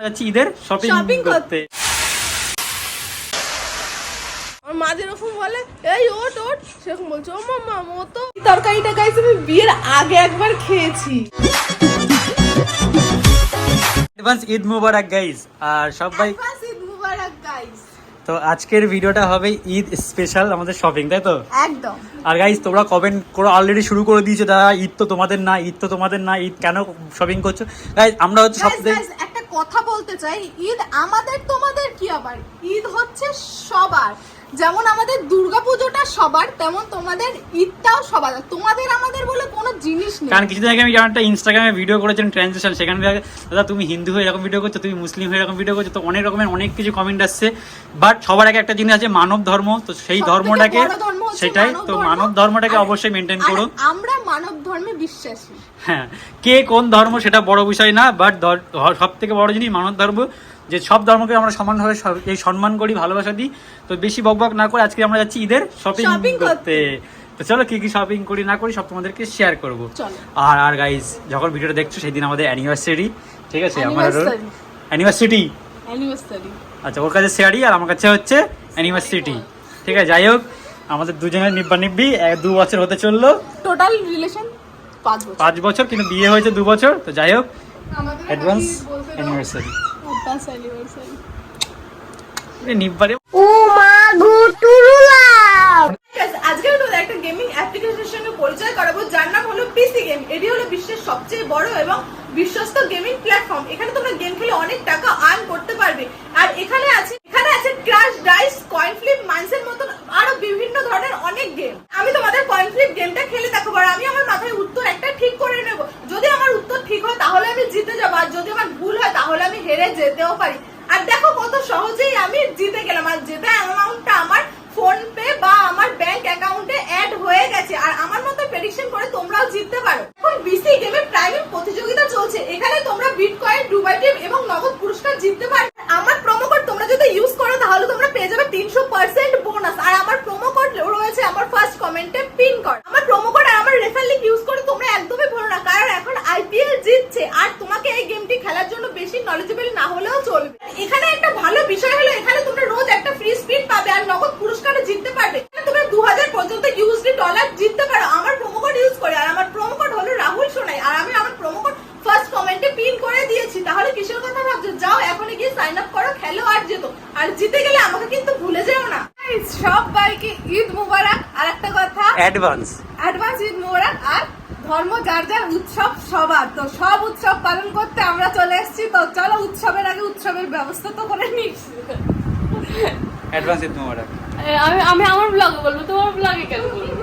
যাচ্ছি ঈদের শপিং করতে। করতে। আমার মা যেরকম বলে এই ওট ওট। সেরকম বলছে ও মাম্মা ও তো তরকারিটা গাইস আমি বিয়ের আগে একবার খেয়েছি। অ্যাডভান্স ঈদ মুবারক গাইজ আর সবাই ঈদ মুবারক গাইস তো আজকের ভিডিওটা হবে ঈদ স্পেশাল আমাদের শপিং তাই তো? একদম। আর গাইজ তোমরা কমেন্ট করে অলরেডি শুরু করে দিয়েছ দাদা ঈদ তো তোমাদের না ঈদ তো তোমাদের না ঈদ কেন শপিং করছ? গাইজ আমরা হচ্ছে সব কথা বলতে চাই ঈদ আমাদের তোমাদের কি আবার? ঈদ হচ্ছে সবার। যেমন আমাদের দুর্গাপুজোটা সবার তেমন তোমাদের ঈদটাও সবার। তোমাদের আমাদের বলে কোনো জিনিস নেই। কারণ কিছুদিন আগে আমি যেমন একটা ইনস্টাগ্রামে ভিডিও করেছিলাম ট্রানজেকশন সেখানে দাদা তুমি হিন্দু হয়ে এরকম ভিডিও করছ তুমি মুসলিম হয়ে এরকম ভিডিও করছ। তো অনেক রকমের অনেক কিছু কমেন্ট আসছে। বাট সবার আগে একটা জিনিস আছে মানব ধর্ম। তো সেই ধর্মটাকে ধর্ম সেটাই তো মানব ধর্মটাকে অবশ্যই মেনটেন করো আমরা মানব ধর্মে বিশ্বাসী। হ্যাঁ কে কোন ধর্ম সেটা বড় বিষয় না বাট সব থেকে বড় জিনিস মানব ধর্ম যে সব ধর্মকে আমরা সমানভাবে এই সম্মান করি ভালোবাসা দিই। তো বেশি বকবক না করে আজকে আমরা যাচ্ছি ঈদের শপিং করতে। তো চলো কি কি শপিং করি না করি সব তোমাদেরকে শেয়ার করব। আর আর গাইজ যখন ভিডিওটা দেখছ সেই দিন আমাদের অ্যানিভার্সারি ঠিক আছে আমার। অ্যানিভার্সিটি অ্যানিভার্সারি আচ্ছা ওর কাছে শেয়ারি আর আমার কাছে হচ্ছে অ্যানিভার্সিটি ঠিক আছে যাই হোক আমাদের দুজনের নিব্বা নিব্বি দু বছর হতে চলল। টোটাল রিলেশন পাঁচ বছর। পাঁচ বছর কিন্তু বিয়ে হয়েছে দু বছর তো যাই হোক অ্যাডভান্স? Anniversary Advance anniversary। নিব্বারে। আজকে আমি একটা গেমিং অ্যাপ্লিকেশনের সঙ্গে পরিচয় করাবো যার নাম হলো পিসি গেম এটি হলো বিশ্বের সবচেয়ে বড় এবং বিশ্বস্ত গেমিং প্ল্যাটফর্ম এখানে তোমরা গেম খেলে অনেক টাকা আর্ন করতে পারবে। আর এখানে আছে এখানে আছে ক্রাশ ডাইস কয়েন ফ্লিপ মাইন্সের মতন আরও বিভিন্ন ধরনের অনেক গেম আমি তোমাদের কয়েন ফ্লিপ গেমটা খেলে দেখো, আর আমি আমার মাথায় উত্তর একটা ঠিক করে নেব। যদি আমার উত্তর ঠিক হয়, তাহলে আমি জিতে যাব, আর যদি আমার ভুল হয়, তাহলে আমি হেরে যেতেও পারি। আর দেখো কত সহজেই আমি জিতে গেলাম, আর যেটা অ্যামাউন্টটা আমার ফোন পে বা আমার ব্যাংক অ্যাকাউন্টে অ্যাড হয়ে গেছে। আর আমার মতো প্রেডিকশন করে তোমরাও জিততে পারো। এখন বিসি গেমে প্রাইভেট প্রতিযোগিতা চলছে। এখানে তোমরা বিটকয়েন ডুবাই টিপ এবং নগদ পুরস্কার জিততে পারো আমার প্রোমো কোড তোমরা যদি ইউজ করো, তাহলে তোমরা পেয়ে যাবে তিনশো পার্সেন্ট বোনাস আর আমার প্রোমো কোড রয়েছে আমার ফার্স্ট কমেন্টে পিন কর আমার প্রোমো কোড আর আমার রেফার লিঙ্ক ইউজ করে তোমরা একদমই ভুলো না। কারণ এখন আইপিএল জিতছে। আর তোমাকে এই গেমটি খেলার জন্য বেশি নলেজেবল না হলেও চলবে এখানে একটা ভালো বিষয় হলো এখানে তোমরা রোজ একটা ফ্রি স্পিন পাবে আর নগদ পুরস্কারে জিততে পারবে এখানে তোমরা দু হাজার পর্যন্ত ইউএসডি ডলার জিততে পারো আমার প্রোমো কোড ইউজ করে আর আমার প্রোমো কোড হলো রাহুল সোনাই আর আমি আমার প্রোমো কোড ফার্স্ট কমেন্টে পিন করে দিয়েছি তাহলে কিসের কথা ভাবছ যাও এখনই গিয়ে সাইন আপ করো খেলো আর যেতো আর জিতে গেলে আমাকে কিন্তু ভুলে যেও না। সব বাইকে ঈদ মুবারক। আর একটা কথা। অ্যাডভান্স অ্যাডভান্স ঈদ মোবারক আর ধর্ম যার যার উৎসব সবার। তো সব উৎসব পালন করতে আমরা চলে এসেছি। তো চলো উৎসবের আগে উৎসবের ব্যবস্থা তো করে নিস অ্যাডভান্স ঈদ মোবারক। আমি আমি আমার ব্লগে বলব তোমার ব্লগে কেন বলব?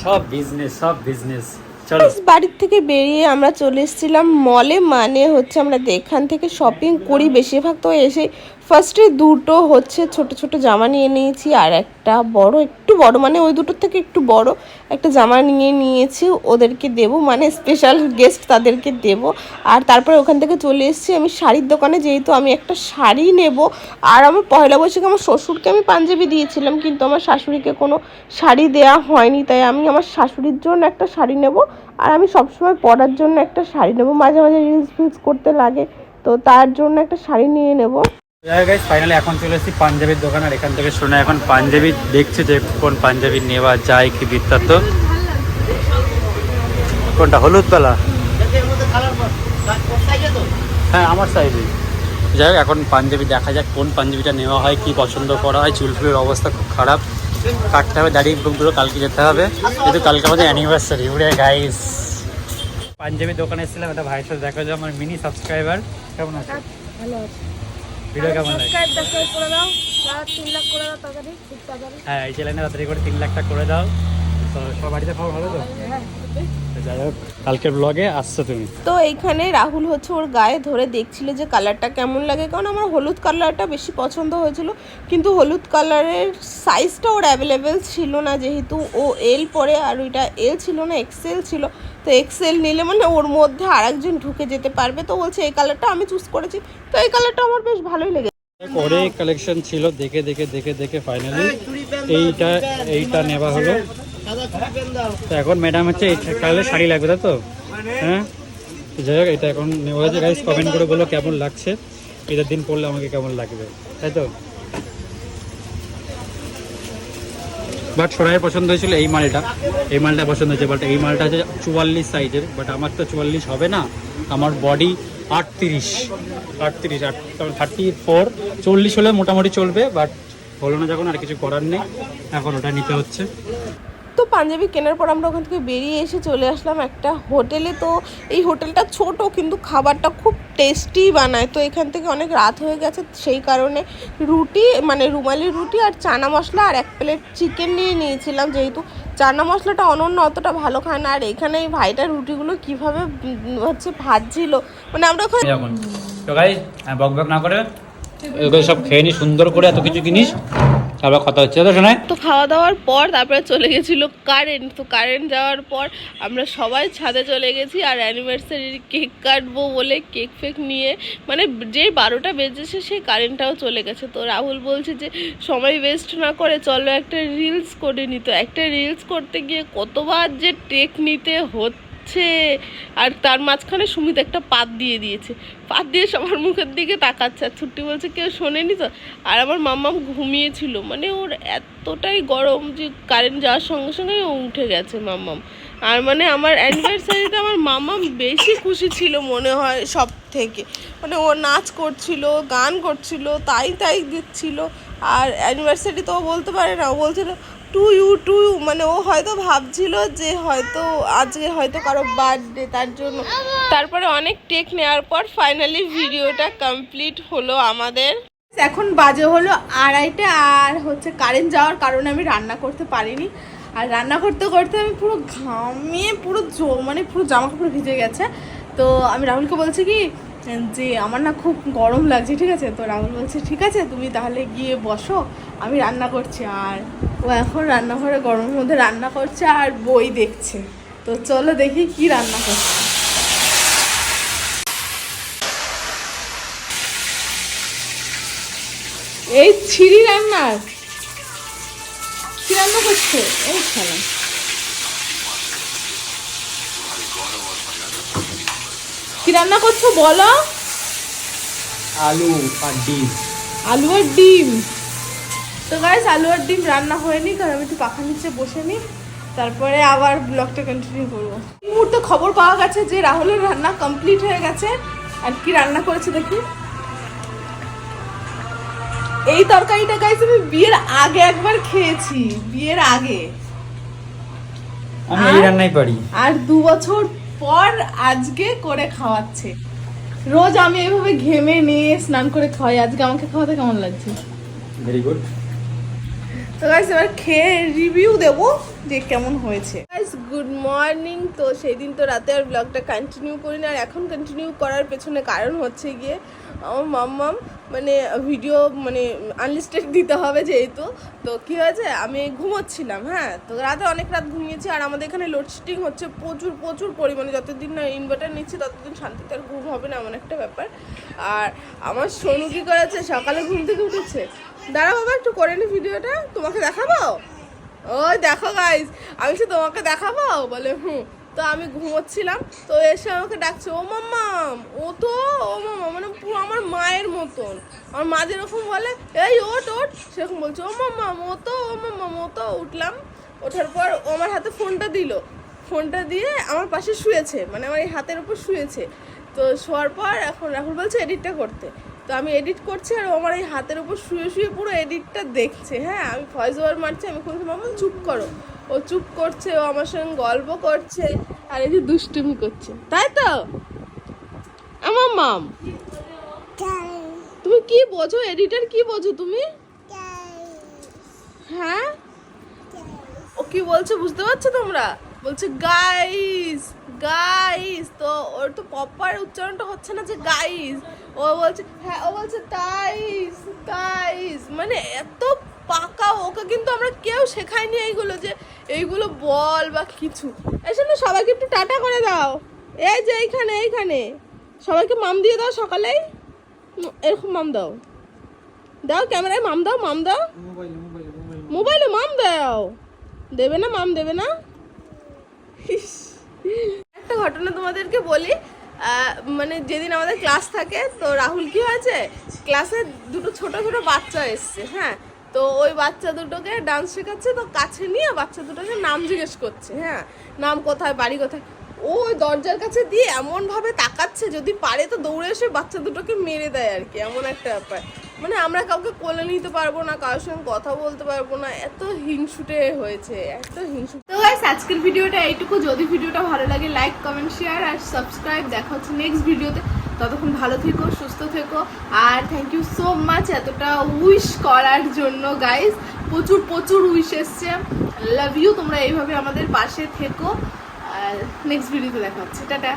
সব বিজনেস সব বিজনেস চলো। বাড়ির থেকে বেরিয়ে আমরা চলে এসেছিলাম মলে মানে হচ্ছে আমরা যেখান থেকে শপিং করি বেশিরভাগ তো এসে ফার্স্টে দুটো হচ্ছে ছোট ছোট জামা নিয়ে নিয়েছি, আর একটা বড়, একটু বড় মানে ওই দুটোর থেকে একটু বড় একটা জামা নিয়ে নিয়েছি। ওদেরকে দেব মানে স্পেশাল গেস্ট তাদেরকে দেব। আর তারপরে ওখান থেকে চলে এসেছি আমি শাড়ির দোকানে, যেহেতু আমি একটা শাড়ি নেব। আর আমার পয়লা বৈশাখে আমার শ্বশুরকে আমি পাঞ্জাবি দিয়েছিলাম, কিন্তু আমার শাশুড়িকে কোনো শাড়ি দেয়া হয়নি। তাই আমি আমার শাশুড়ির জন্য একটা শাড়ি নেব, আর আমি সবসময় পরার জন্য একটা শাড়ি নেব। মাঝে মাঝে রিলস ফিলস করতে লাগে, তো তার জন্য একটা শাড়ি নিয়ে নেব। গাইস ফাইনালি এখন চলে এসেছি পাঞ্জাবির দোকান, আর এখান থেকে শুনে এখন পাঞ্জাবি দেখছে যে কোন পাঞ্জাবি নেওয়া যায় কি বৃত্তান্ত। কোনটা, হলুদ বেলা হ্যাঁ আমার সাইজে যাই হোক, এখন পাঞ্জাবি দেখা যাক কোন পাঞ্জাবিটা নেওয়া হয়, কি পছন্দ করা হয়। চুলফুলের অবস্থা খুব খারাপ। কাটতে হবে দাড়ি দুটো কালকে যেতে হবে। যেহেতু কালকে আমাদের অ্যানিভার্সারি উড়ে গাইস পাঞ্জাবি দোকানে এসেছিলাম, একটা ভাইয়ের সাথে দেখা যায় আমার মিনি সাবস্ক্রাইবার কেমন আছে? ভালো আছে। ভিডিও কেমন? লাগে সাবস্ক্রাইব সাবস্ক্রাইব করে দাও। যারা তিন লাখ করে দাও তাড়াতাড়ি খুব তাড়াতাড়ি। হ্যাঁ এই চ্যানেলে তাড়াতাড়ি করে তিন লাখটা করে দাও। তো সব বাড়িতে খাওয়া ভালো তো? তো যাই হোক কালকের ব্লগে আসছো তুমি। তো এইখানে রাহুল হচ্ছে ওর গায়ে ধরে দেখছিল যে কালারটা কেমন লাগে কারণ আমার হলুদ কালারটা বেশি পছন্দ হয়েছিল কিন্তু হলুদ কালারের সাইজটা ওর অ্যাভেলেবেল ছিল না যেহেতু ও এল পরে আর ওইটা এল ছিল না এক্সেল ছিল। তো এক্সেল নিলে মানে ওর মধ্যে আরেকজন ঢুকে যেতে পারবে। তো বলছে এই কালারটা আমি চুজ করেছি। তো এই কালারটা আমার বেশ ভালোই লেগেছে। অনেক কালেকশন ছিল দেখে দেখে দেখে দেখে ফাইনালি এইটা এইটা নেওয়া হলো। তো এখন ম্যাডাম হচ্ছে এই কালারের শাড়ি লাগবে তাই তো? হ্যাঁ? যাই হোক এটা এখন নেওয়া হয়েছে। গাইস কমেন্ট করে বলো কেমন লাগছে। ঈদের দিন পড়লে আমাকে কেমন লাগবে তাই তো? বাট সোনাইয়ের পছন্দ হয়েছিল এই মালটা। এই মালটা পছন্দ হয়েছে বাট এই মালটা হচ্ছে চুয়াল্লিশ সাইজের বাট আমার তো চুয়াল্লিশ হবে না। আমার বডি আটত্রিশ। আটত্রিশ, আট থার্টি ফোর চল্লিশ হলে মোটামুটি চলবে বাট হলো না যখন আর কিছু করার নেই, এখন ওটা নিতে হচ্ছে। তো পাঞ্জাবি কেনার পর আমরা ওখান থেকে বেরিয়ে এসে চলে আসলাম একটা হোটেলে। তো এই হোটেলটা ছোট, কিন্তু খাবারটা খুব টেস্টি বানায়। তো এখান থেকে অনেক রাত হয়ে গেছে, সেই কারণে রুটি মানে রুমালি রুটি আর চানা মশলা আর এক প্লেট চিকেন নিয়ে নিয়েছিলাম যেহেতু চানা মশলাটা অনন্য, অতটা ভালো খায় না। আর এখানে এই ভাইটা রুটিগুলো কীভাবে হচ্ছে ভাজছিল মানে আমরা ওখানে তো বক বক না করে, এগুলো সব খেয়ে নি, সুন্দর করে এত কিছু জিনিস তারপর কথা হচ্ছে তো শোনায়? তো খাওয়া দাওয়ার পর তারপরে চলে গেছিল কারেন্ট তো কারেন্ট যাওয়ার পর আমরা সবাই ছাদে চলে গেছি আর অ্যানিভার্সারির কেক কাটবো বলে কেক ফেক নিয়ে মানে যেই বারোটা বেজেছে সেই কারেন্টটাও চলে গেছে। তো রাহুল বলছে যে, সময় ওয়েস্ট না করে চলো একটা রিলস করে নিত একটা রিলস করতে গিয়ে কতবার যে টেক নিতে হচ্ছে আর তার মাঝখানে সুমিত একটা পাত দিয়ে দিয়েছে। পাত দিয়ে সবার মুখের দিকে তাকাচ্ছে। আর ছুট্টি বলছে, কেউ শোনেনি তো? আর আমার মাম্মাম ঘুমিয়েছিল। মানে ওর এতটাই গরম যে কারেন্ট যাওয়ার সঙ্গে সঙ্গে ও উঠে গেছে মাম্মাম। আর মানে আমার অ্যানিভার্সারিতে আমার মাম্মাম বেশি খুশি ছিল মনে হয় সব থেকে মানে ও নাচ করছিল, গান করছিল, তাই তাই দিচ্ছিল। আর অ্যানিভার্সারি তো ও বলতে পারে না। ও বলছিল টু ইউ টু ইউ মানে ও হয়তো ভাবছিল যে হয়তো আজকে হয়তো কারও বার্থডে তার জন্য। তারপরে অনেক টেক নেওয়ার পর ফাইনালি ভিডিওটা কমপ্লিট হলো আমাদের। এখন বাজে হলো আড়াইটে আর হচ্ছে কারেন্ট যাওয়ার কারণে আমি রান্না করতে পারিনি। আর রান্না করতে করতে আমি পুরো ঘামিয়ে পুরো মানে পুরো জামা কাপড় ভিজে গেছে। তো আমি রাহুলকে বলছি কি যে আমার না খুব গরম লাগছে, ঠিক আছে? তো রাহুল বলছে, ঠিক আছে, তুমি তাহলে গিয়ে বসো, আমি রান্না করছি। আর ও এখন রান্নাঘরে গরমের মধ্যে রান্না করছে আর বই দেখছে। তো চলো দেখি কি রান্না করছে। এই ছিঁড়ি রান্নার। কি রান্না করছে? এই খেলা। কি রান্না করছ বলো? আলু আর ডিম। আলু আর ডিম। তো গাইস আলু আর ডিম রান্না হয়নি কারণ আমি একটু পাখা নিচে বসে নি। তারপরে আবার ব্লগটা কন্টিনিউ করব। এই মুহূর্তে খবর পাওয়া গেছে যে রাহুলের রান্না কমপ্লিট হয়ে গেছে। আর কি রান্না করেছে দেখি? এই তরকারিটা গাইস আমি বিয়ের আগে একবার খেয়েছি। বিয়ের আগে। আমি এই রান্নাই পারি। আর দু বছর পর আজকে করে খাওয়াচ্ছে। রোজ আমি এভাবে ঘেমে নিয়ে স্নান করে খাওয়াই। আজকে আমাকে খাওয়াতে কেমন লাগছে? ভেরি গুড তো গাইস এবার খেয়ে রিভিউ দেবো যে কেমন হয়েছে। গাইস গুড মর্নিং তো সেই দিন তো রাতে আর ব্লগটা কন্টিনিউ করি না আর এখন কন্টিনিউ করার পেছনে কারণ হচ্ছে গিয়ে আমার মাম্মাম মানে ভিডিও মানে আনলিস্টেড দিতে হবে যেহেতু। তো কি হয়েছে? আমি ঘুমোচ্ছিলাম হ্যাঁ? তো রাতে অনেক রাত ঘুমিয়েছি, আর আমাদের এখানে লোডশেডিং হচ্ছে প্রচুর প্রচুর পরিমাণে। যতদিন না ইনভার্টার নিচ্ছি, ততদিন শান্তিতে আর ঘুম হবে না, এমন একটা ব্যাপার। আর আমার সোনু কী করেছে? সকালে ঘুম থেকে উঠেছে। দাঁড়া বাবা, একটু করে নি ভিডিওটা তোমাকে দেখাবো? ওই দেখো গাইস আমি সে তোমাকে দেখাবো? বলে, হুম। তো আমি ঘুমোচ্ছিলাম, তো এসে আমাকে ডাকছে, ও মাম্মাম ও তো, ও মাম্মা মানে পুরো আমার মায়ের মতন। আমার মা যেরকম বলে, এই ওট ওট সেরকম বলছে, ও মাম্মাম ও তো, ও মাম্মাম ও তো। উঠলাম, ওঠার পর ও আমার হাতে ফোনটা দিল। ফোনটা দিয়ে আমার পাশে শুয়েছে মানে আমার এই হাতের উপর শুয়েছে। তো শোয়ার পর এখন রাহুল বলছে, এডিটটা করতে। তো আমি এডিট করছি আর ও আমার এই হাতের উপর শুয়ে শুয়ে পুরো এডিটটা দেখছে। হ্যাঁ আমি ভয়েস ওভার মারছি, আমি কোনো মামা চুপ করো। ও চুপ করছে, ও আমার সঙ্গে গল্প করছে, আর এই যে দুষ্টুমি করছে। তাই তো? আমার মাম, তুমি কি বোঝো? এডিটার কি বোঝো তুমি? হ্যাঁ? ও কি বলছে বুঝতে পারছ তোমরা? বলছে গাইস গাইস তো ওর তো প্রপার উচ্চারণটা হচ্ছে না যে গাইস ও বলছে হ্যাঁ ও বলছে তাইস গাইস মানে এত পাকা, ওকে কিন্তু আমরা কেউ শেখাইনি এইগুলো যে এইগুলো বল বা কিছু। জন্য সবাইকে একটু টাটা করে দাও। এই যে এইখানে এইখানে। সবাইকে মাম দিয়ে দাও সকালেই। এরকম মাম দাও। দাও ক্যামেরায়, মাম দাও মাম দাও। মোবাইলে মাম দাও। দেবে না, মাম দেবে না? একটা ঘটনা তোমাদেরকে বলি। মানে যেদিন আমাদের ক্লাস থাকে, তো রাহুল কি হয়েছে? ক্লাসে দুটো ছোট ছোট বাচ্চা এসছে হ্যাঁ? তো ওই বাচ্চা দুটোকে ডান্স শেখাচ্ছে, তো কাছে নিয়ে বাচ্চা দুটোকে নাম জিজ্ঞেস করছে। হ্যাঁ নাম কোথায়, বাড়ি কোথায়? ও ওই দরজার কাছে দিয়ে এমন ভাবে তাকাচ্ছে, যদি পারে তো দৌড়ে এসে বাচ্চা দুটোকে মেরে দেয় আর কি, এমন একটা ব্যাপার। মানে আমরা কাউকে কোলে নিতে পারব না, কারোর সঙ্গে কথা বলতে পারব না, এত হিংসুটে হয়েছে, এত হিংসু তো গাইস আজকের ভিডিওটা এইটুকু। যদি ভিডিওটা ভালো লাগে লাইক কমেন্ট শেয়ার আর সাবস্ক্রাইব দেখা হচ্ছে নেক্সট ভিডিওতে ততক্ষণ ভালো থেকো, সুস্থ থেকো। আর থ্যাংক ইউ সো মাচ এতটা উইশ করার জন্য গাইস প্রচুর প্রচুর উইশ এসছে। লাভ ইউ তোমরা এইভাবে আমাদের পাশে থেকো। আর নেক্সট ভিডিওতে দেখা হচ্ছে। টাটা।